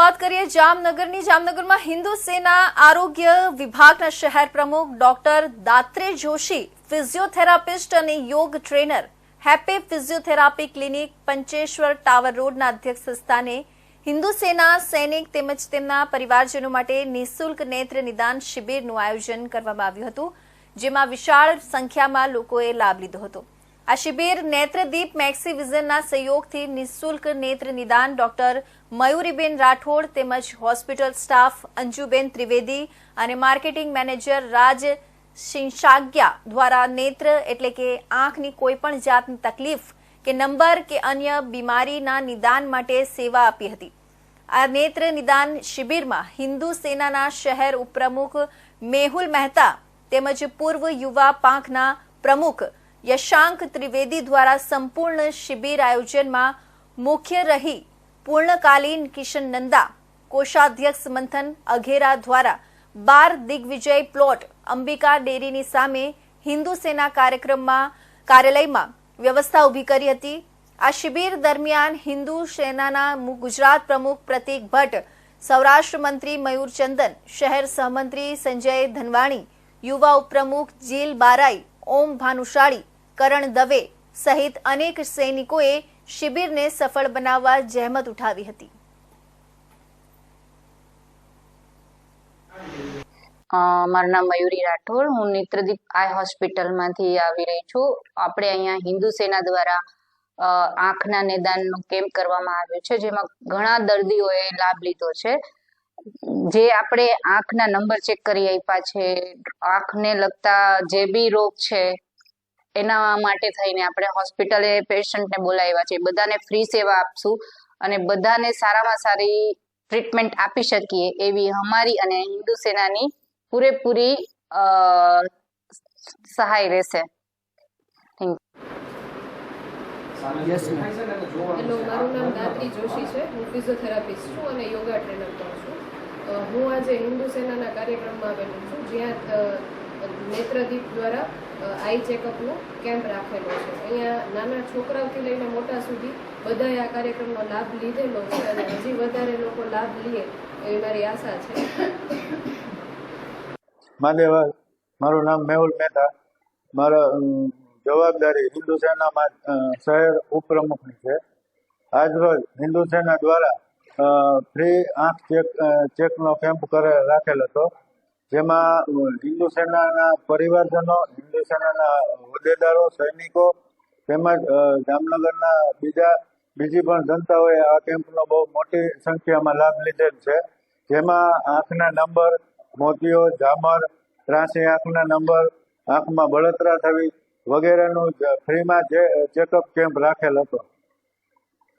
વાત કરીએ જામનગરની. જામનગરમાં હિન્દુ સેના આરોગ્ય વિભાગના શહેર પ્રમુખ ડોક્ટર દાત્રે જોશી, ફિઝિયોથેરાપિસ્ટ અને યોગ trainer, happy physiotherapy clinic, Pancheshwar tower રોડના અધ્યક્ષ સ્થાને હિન્દુ સેના સૈનિક તેમજ તેમના પરિવારજનો માટે નિઃશુલ્ક નેત્ર નિદાન શિબિરનું આયોજન કરવામાં આવ્યું હતું, જેમાં વિશાળ સંખ્યામાં લોકોએ લાભ લીધો હતો. આ શિબિર નેત્રદીપ મેક્સી વિઝનના સહયોગથી નિઃશુલ્ક નેત્ર નિદાન ડોક્ટર મયુરીબેન રાઠોડ તેમજ હોસ્પિટલ સ્ટાફ અંજુબેન ત્રિવેદી અને માર્કેટિંગ મેનેજર રાજ શિંશાગ્યા દ્વારા નેત્ર એટલે કે આંખની કોઈપણ જાતની તકલીફ કે નંબર કે અન્ય બીમારીના નિદાન માટે સેવા આપી હતી. આ નેત્ર નિદાન શિબિરમાં હિન્દુ સેનાના શહેર ઉપપ્રમુખ મેહુલ મહેતા તેમજ પૂર્વ યુવા પાંખના પ્રમુખ યશાંક ત્રિવેદી દ્વારા સંપૂર્ણ શિબિર આયોજનમાં મુખ્ય રહી પૂર્ણકાલીન કિશન નંદા, કોષાધ્યક્ષ મંથન અઘેરા દ્વારા બાર દિગ્વિજય પ્લોટ અંબિકા ડેરીની સામે હિન્દુ સેના કાર્યક્રમમાં કાર્યાલયમાં વ્યવસ્થા ઊભી કરી હતી. આ શિબિર દરમિયાન હિન્દુ સેનાના ગુજરાત પ્રમુખ પ્રતિક ભટ્ટ, સૌરાષ્ટ્ર મંત્રી મયુર ચંદન, શહેર સહમંત્રી સંજય ધનવાણી, યુવા ઉપપ્રમુખ જીલ બારાઈ, ઓમ ભાનુશાળી કરણ દવે સહિત અનેક સૈનિકોએ શિબિરને સફળ બનાવવા જહેમત ઉઠાવી હતી. મારું નામ મયુરી રાઠોડ. હું નેત્રદીપ આઈ હોસ્પિટલમાંથી આવી રહી છું. આપણે અહીંયા હિન્દુ સેના દ્વારા આંખના નિદાનનો કેમ્પ કરવામાં આવ્યો છે, જેમાં ઘણા દર્દીઓએ લાભ લીધો છે. જે આપણે આંખના નંબર ચેક કરી આપ્યા છે, આંખને લગતા જે બી રોગ છે એના માટે થઈને આપણે હોસ્પિટલે પેશન્ટને બોલાવ્યા છે. બધાને ફ્રી સેવા આપશું અને બધાને સારામાં સારી ટ્રીટમેન્ટ આપી શકીએ એવી અમારી અને હિન્દુ સેનાની પૂરેપૂરી અ, સહાય રહેશે. યસ હેલો મારું નામ દાત્રી જોશી છે. હું ફિઝિયોથેરાપિસ્ટ છું અને યોગા ટ્રેનર પણ છું. હું આજે હિન્દુ સેનાના કાર્યક્રમમાં આવેલું છું. જ્યાં નેત્રદીપ દ્વારા આઈ ચેકઅપનો કેમ્પ રાખેલો છે. અહીંયા નાના છોકરાઓથી લઈને મોટા સુધી બધાએ આ કાર્યક્રમનો લાભ લીધેલો છે અને હજી વધારે લોકો લાભ લે એવી મારી આશા છે. મહાદેવા મારું નામ મેહુલ મહેતા. મારા જવાબદારી હિન્દુ સેનામાં શહેર ઉપપ્રમુખની છે. આજરોજ હિન્દુ સેના દ્વારા ફ્રી આંખ ચેક ચેકનો કેમ્પ કરે રાખેલ હતો. જેમાં હિન્દુ સેનાના પરિવારજનો, હિન્દુ સેનાના હોદ્દેદારો, સૈનિકો, તેમજ જામનગરના બીજા, બીજી પણ જનતાઓએ આ કેમ્પનો બહુ મોટી સંખ્યામાં લાભ લીધેલ છે. જેમાં આંખના નંબર, મોતીઓ, ઝામર, ત્રાસી આંખના નંબર, આંખમાં બળતરા થવી વગેરેનું ફ્રીમાં જે ચેકઅપ કેમ્પ રાખેલ હતો.